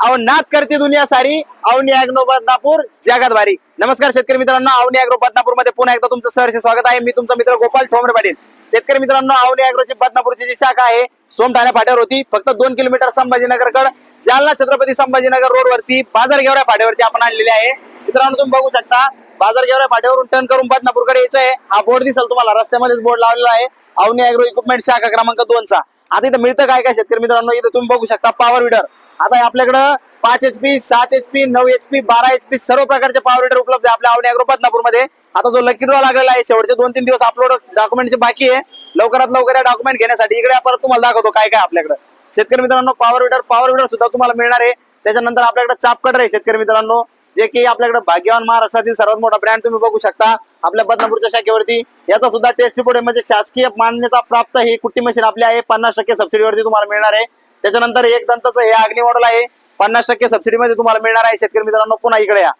अहो नाद करते दुनिया सारी. अवनी अॅग्रो बदनापूर जगात भारी. नमस्कार शेतकरी मित्रांनो अवनी अॅग्रो बदनापूरमध्ये पुन्हा एकदा तुमचं सहर्ष स्वागत आहे. मी तुमचा मित्र गोपाल ठोंबरे पाटील. शेतकरी मित्रांनो अवनी अॅग्रोची बदनापूरची जी शाखा आहे सोमठाण्या फाट्यावर होती. फक्त दोन किलोमीटर संभाजीनगरकड जालना छत्रपती संभाजीनगर रोड वरती बाजार गेवऱ्या फाट्यावरती आपण आणलेले आहे. मित्रांनो तुम्ही बघू शकता बाजार गेवऱ्या फाट्यावरून टर्न करून बदनापूरकडे यायचं आहे. हा बोर्ड दिसेल तुम्हाला रस्त्यामध्येच बोर्ड लावलेला आहे. अवनी अॅग्रो इक्विपमेंट शाखा क्रमांक दोनचा. आता इथं मिळतं काय काय शेतकरी मित्रांनो? इथं तुम्ही बघू शकता पॉवर विडर आता आपल्याकडं पाच एच पी सात एच पी नऊ एच पी बारा एच पी सर्व प्रकारचे पॉवर विडर उपलब्ध आहे आपल्या अवनी अॅग्रो बदनापूरमध्ये. आता जो लकी ड्रॉ लागलेला आहे शेवटचे दोन तीन दिवस अपलोड डॉक्युमेंटचे बाकी आहे. लवकरात लवकर या डॉक्युमेंट घेण्यासाठी इकडे परत तुम्हाला दाखवतो काय काय आपल्याकडे. शेतकरी मित्रांनो पॉवर विडर पॉवर विडर सुद्धा तुम्हाला मिळणार आहे. त्याच्यानंतर आपल्याकडे चापकटर आहे शेतकरी मित्रांनो जे की आपल्याकडे भाग्यवान महाराष्ट्रातील सर्वात मोठा ब्रँड तुम्ही बघू शकता. आपल्या बदनापूरच्या शाखेवरती याचा सुद्धा टेस्ट रिपोर्ट आहे. म्हणजे शासकीय मान्यता प्राप्त ही कुट्टी मशीन आपली आहे. पन्नास टक्के सबसिडीवरती तुम्हाला मिळणार आहे. त्याच्यानंतर एक दंताचं हे अग्नि मॉडेल आहे. पन्नास टक्के सबसिडीमध्ये तुम्हाला मिळणार आहे. शेतकरी मित्रांनो पुन्हा इकडे या.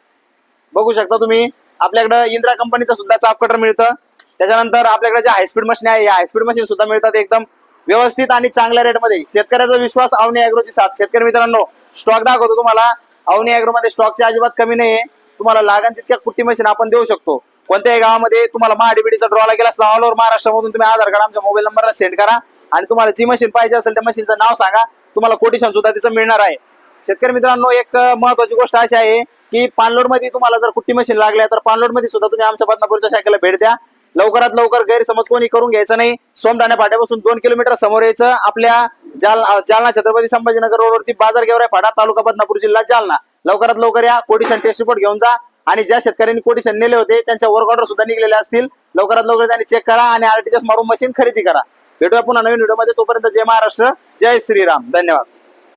बघू शकता तुम्ही आपल्याकडे इंद्रा कंपनीचं सुद्धा चाप कटर मिळतं. त्याच्यानंतर आपल्याकडे जे हायस्पीड मशीन आहे या हायस्पीड मशीन सुद्धा मिळतात एकदम व्यवस्थित आणि चांगल्या रेटमध्ये शेतकऱ्याचा विश्वास अवनी अॅग्रोची साथ. शेतकरी मित्रांनो स्टॉक दाखवतो तुम्हाला. अवनी अॅग्रो मध्ये स्टॉकची अजिबात कमी नाही आहे तुम्हाला लागण तितक्या कुट्टी मशीन आपण देऊ शकतो. कोणत्याही गावामध्ये तुम्हाला महाडीबीडीचा ड्रॉ लागेल असला ऑल ओव्हर महाराष्ट्रामधून तुम्ही आधार कार्ड आमच्या मोबाईल नंबरला सेंड करा. आणि तुम्हाला जी मशीन पाहिजे असेल त्या मशीनचं नाव सांगा. तुम्हाला कोटेशन सुद्धा तिचं मिळणार आहे. शेतकरी मित्रांनो एक महत्वाची गोष्ट अशी आहे की पानलोडमध्ये तुम्हाला जर कुट्टी मशीन लागल्या तर पानलोडमध्ये सुद्धा तुम्ही आमच्या बदनापूरच्या शाखेला भेट द्या. लवकरात लवकर गैरसमज कोणी करून घ्यायचं नाही. सोमठाणे फाट्यापासून दोन किलोमीटर समोर यायचं. आपल्या जाल जालना छत्रपती संभाजीनगर रोडवरती बाजार गेवराय फाटा तालुका बदनापूर जिल्हा जालना. लवकरात लवकर या कोटिशन टेस्ट रिपोर्ट घेऊन जा. आणि ज्या शेतकऱ्यांनी कोटिशन नेले होते त्यांच्या वर्क ऑर्डर सुद्धा निघलेले असतील. लवकरात लवकर त्यांनी चेक करा आणि आरटीएस मारून मशीन खरेदी करा. भेटूया पुन्हा नवीन व्हिडिओमध्ये. तोपर्यंत जय महाराष्ट्र जय श्रीराम. धन्यवाद.